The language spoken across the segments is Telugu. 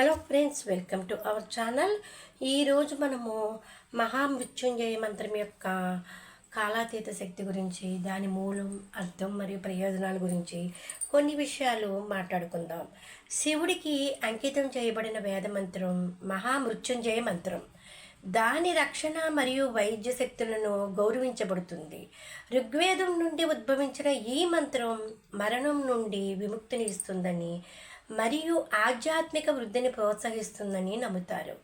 Hello friends welcome to our channel. ఈరోజు మనము మహామృత్యుంజయ మంత్రం యొక్క కాలాతీత శక్తి గురించి దాని మూలం అర్థం మరియు ప్రయోజనాల గురించి కొన్ని విషయాలు మాట్లాడుకుందాం. శివుడికి అంకితం చేయబడిన వేద మంత్రం మహామృత్యుంజయ మంత్రం. దాని రక్షణ మరియు వైద్య శక్తులను గౌరవించబడుతుంది. ఋగ్వేదం నుండి ఉద్భవించిన ఈ మంత్రం మరణం నుండి విముక్తిని ఇస్తుందని మరియు ఆధ్యాత్మిక వృద్ధిని ప్రోత్సహిస్తుందని నమ్ముతారు.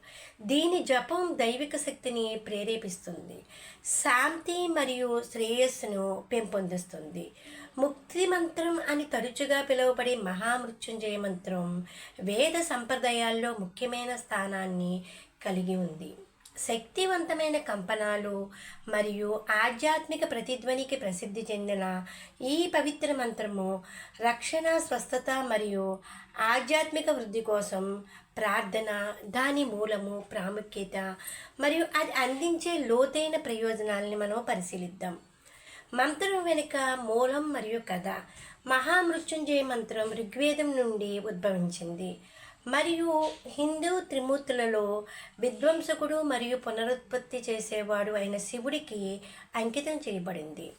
దీని జపం దైవిక శక్తిని ప్రేరేపిస్తుంది. శాంతి మరియు శ్రేయస్సును పెంపొందిస్తుంది. ముక్తి మంత్రం అని తరచుగా పిలువబడే మహామృత్యుంజయ మంత్రం వేద సంప్రదాయాల్లో ముఖ్యమైన స్థానాన్ని కలిగి ఉంది. శక్తివంతమైన కంపనాలు మరియు ఆధ్యాత్మిక ప్రతిధ్వనికి ప్రసిద్ధి చెందిన ఈ పవిత్ర మంత్రము రక్షణ స్వస్థత మరియు ఆధ్యాత్మిక వృద్ధి కోసం ప్రార్థన దాని మూలము ప్రాముఖ్యత మరియు అది అందించే లోతైన ప్రయోజనాలని మనం పరిశీలిద్దాం. మంత్రం వెనుక మూలం మరియు కథ. మహామృత్యుంజయ మంత్రం ఋగ్వేదం నుండి ఉద్భవించింది. మరియు హిందూ త్రిమూర్తులలో విధ్వంసకుడు మరియు పునరుత్పత్తి చేసేవాడు అయిన శివుడికి అంకితం చేయబడింది.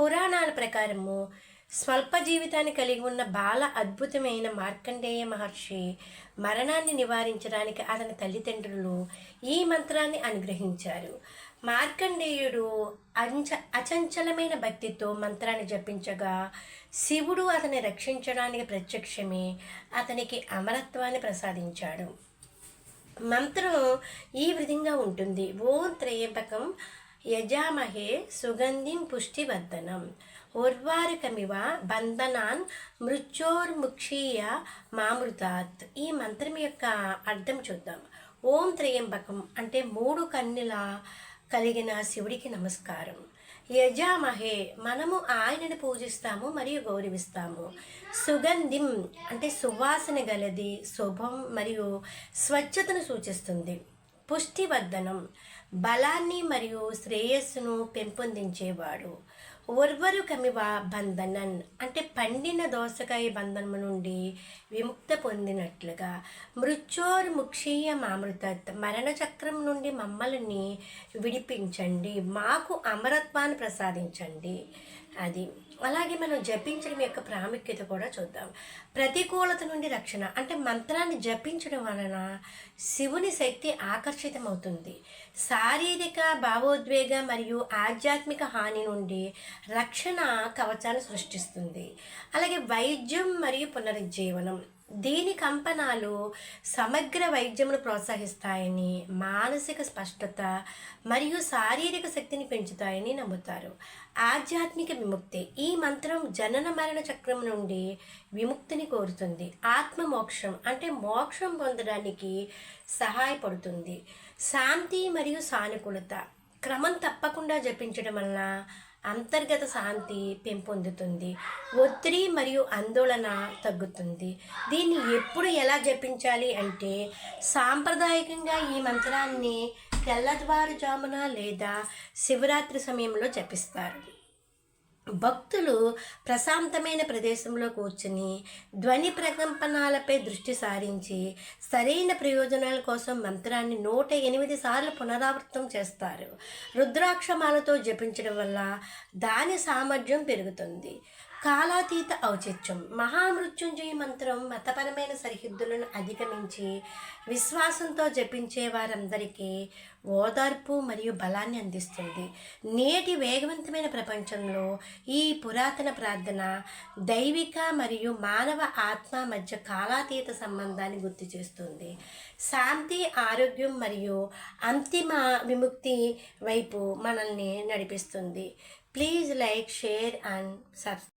పురాణాల ప్రకారము స్వల్ప జీవితాన్ని కలిగి ఉన్న బాల అద్భుతమైన మార్కండేయ మహర్షి మరణాన్ని నివారించడానికి అతని తల్లిదండ్రులు ఈ మంత్రాన్ని అనుగ్రహించారు. మార్కండేయుడు అంచ అచంచలమైన భక్తితో మంత్రాన్ని జపించగా శివుడు అతని రక్షించడానికి ప్రత్యక్షమే అతనికి అమరత్వాన్ని ప్రసాదించాడు. మంత్రం ఈ విధంగా ఉంటుంది. ఓం త్రయంబకం యజామహే సుగంధిం పుష్టివర్ధనం. ఉర్వారకమివ బంధనాన్ మృత్యోర్ముక్షీయ మామృతాత్. ఈ మంత్రం యొక్క అర్థం చూద్దాం. ఓం త్రయంబకం అంటే మూడు కన్నుల కలిగిన శివుడికి నమస్కారం. యజామహే మనము ఆయనను పూజిస్తాము మరియు గౌరవిస్తాము. సుగంధిం అంటే సువాసన గలది శుభం మరియు స్వచ్ఛతను సూచిస్తుంది. పుష్టివర్ధనం బలాన్ని మరియు శ్రేయస్సును పెంపొందించేవాడు. ఉర్వరు కమివ బంధనన్. అంటే పండిన దోసకాయ బంధనము నుండి విముక్త పొందినట్లుగా మృత్యోర్ముక్షీయ మామృతత్ మరణ చక్రం నుండి మమ్మల్ని విడిపించండి. మాకు అమరత్వాన్ని ప్రసాదించండి. అది. అలాగే మనం జపించడం యొక్క ప్రాముఖ్యత కూడా చూద్దాం. ప్రతికూలత నుండి రక్షణ. అంటే మంత్రాన్ని జపించడం వలన శివుని శక్తి ఆకర్షితమవుతుంది. శారీరక భావోద్వేగ మరియు ఆధ్యాత్మిక హాని నుండి రక్షణ కవచాన్ని సృష్టిస్తుంది. అలాగే వైద్యం మరియు పునరుజ్జీవనం. దీని కంపనాలు సమగ్ర వైద్యమును ప్రోత్సహిస్తాయని మానసిక స్పష్టత మరియు శారీరక శక్తిని పెంచుతాయని నమ్ముతారు. ఆధ్యాత్మిక విముక్తి. ఈ మంత్రం జనన మరణ చక్రం నుండి విముక్తిని కోరుతుంది. ఆత్మ మోక్షం అంటే మోక్షం పొందడానికి సహాయపడుతుంది. శాంతి మరియు సానుకూలత. క్రమం తప్పకుండా జపించడం వలన అంతర్గత శాంతి పెంపొందుతుంది. ఒత్తిడి మరియు ఆందోళన తగ్గుతుంది. దీన్ని ఎప్పుడు ఎలా జపించాలి అంటే సాంప్రదాయకంగా ఈ మంత్రాన్ని తెల్లవారుజామున లేదా శివరాత్రి సమయంలో జపిస్తారు. భక్తులు ప్రశాంతమైన ప్రదేశంలో కూర్చుని ధ్వని ప్రకంపనాలపై దృష్టి సారించి సరైన ప్రయోజనాల కోసం మంత్రాన్ని నూట ఎనిమిది సార్లు పునరావృతం చేస్తారు. రుద్రాక్షమాలతో జపించడం వల్ల దాని సామర్థ్యం పెరుగుతుంది. కాలాతీత ఔచిత్యం. మహామృత్యుంజయ మంత్రం మతపరమైన సరిహద్దులను అధిగమించి విశ్వాసంతో జపించే వారందరికీ ఓదార్పు మరియు బలాన్ని అందిస్తుంది. నేటి వేగవంతమైన ప్రపంచంలో ఈ పురాతన ప్రార్థన దైవిక మరియు మానవ ఆత్మ మధ్య కాలాతీత సంబంధాన్ని గుర్తు చేస్తుంది. శాంతి ఆరోగ్యం మరియు అంతిమ విముక్తి వైపు మనల్ని నడిపిస్తుంది. Please like share and subscribe